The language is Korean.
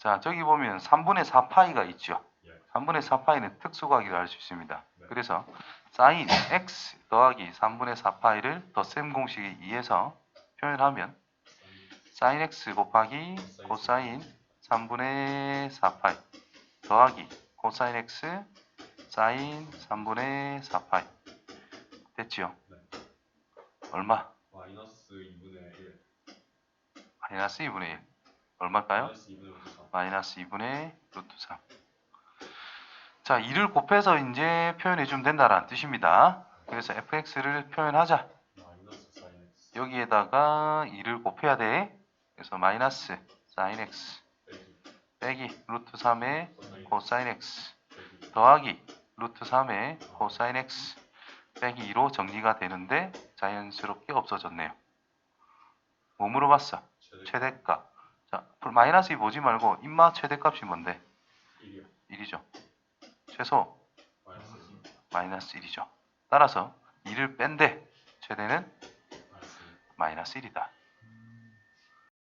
자, 저기 보면 3분의 4파이가 있죠. 예. 3분의 4파이는 특수각이라 할 수 있습니다. 네. 그래서 sin x 더하기 3분의 4파이를 덧셈 공식에 의해서 표현하면 sin x 곱하기 코사인 3분의 4파이 더하기 코사인 x 사인 3분의 4파이 됐지요? 네. 얼마? 마이너스 2분의 1. 마이너스 2분의 1 얼마일까요? 마이너스 2분의 3. 마이너스 2분의 루트 3. 자, 2를 곱해서 이제 표현해 주면 된다라는 뜻입니다. 그래서 fx를 표현하자. 여기에다가 2를 곱해야 돼. 그래서 마이너스 sin x 빼기 루트 3의 코사인 x 더하기 루트 3의 코사인 x 빼기 2로 정리가 되는데 자연스럽게 없어졌네요. 뭐 물어봤어? 최대 최대값. 자, 마이너스 2 보지 말고 입마 최대값이 뭔데? 1이요. 1이죠. 최소 마이너스 1. 마이너스 1이죠. 따라서 2를 뺀데 최대는 마이너스 1. 마이너스 1이다.